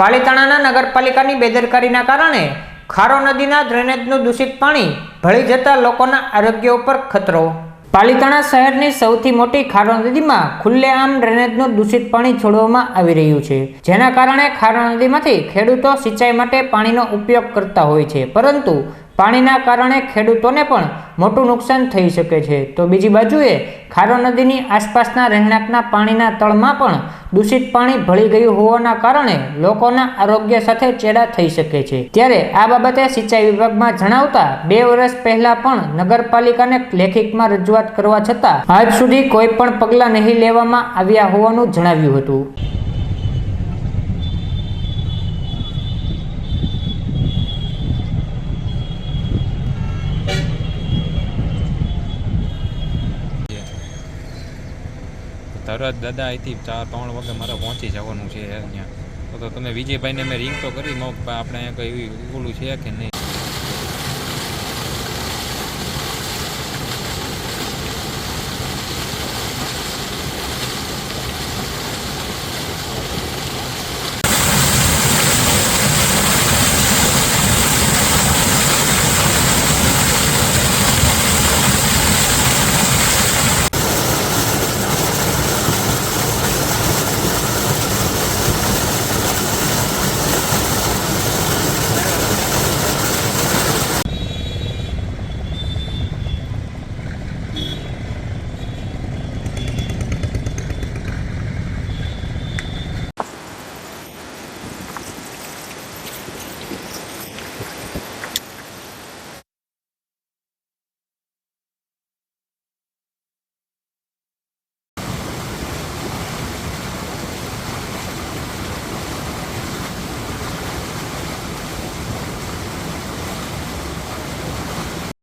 પાલિતાણાના નગરપાલિકાની બેદરકારીના કારણે ખારો નદીના ડ્રેનેજનું દૂષિત પાણી ભળી જતા લોકોના આરોગ્ય ઉપર ખતરો. પાલિતાણા શહેરની સૌથી મોટી ખારો નદીમાં ખુલ્લેઆમ ડ્રેનેજનું દૂષિત પાણી છોડવામાં આવી રહ્યું છે, જેના કારણે ખારો નદીમાંથી ખેડૂતો સિંચાઈ માટે પાણીનો ઉપયોગ કરતા હોય છે, પરંતુ પાણીના કારણે ખેડૂતોને પણ મોટું નુકસાન થઈ શકે છે. તો બીજી બાજુએ, ખારો નદીની આસપાસના રહેણાંકના પાણીના તળમાં પણ દૂષિત પાણી ભળી ગયું હોવાના કારણે લોકોના આરોગ્ય સાથે ચેડા થઈ શકે છે. ત્યારે આ બાબતે સિંચાઈ વિભાગમાં જણાવતા બે વર્ષ પહેલા પણ નગરપાલિકાને લેખિતમાં રજૂઆત કરવા છતાં આજ સુધી કોઈ પણ પગલાં નહીં લેવામાં આવ્યા હોવાનું જણાવ્યું હતું. તરત દાદા અહીંથી ચાર ત્રણ વાગે મારે પહોંચી જવાનું છે અહીંયા. તો તમે વિજયભાઈને મેં રિંગ તો કરી આપણે કંઈ એવી ઓલું છે કે નહીં?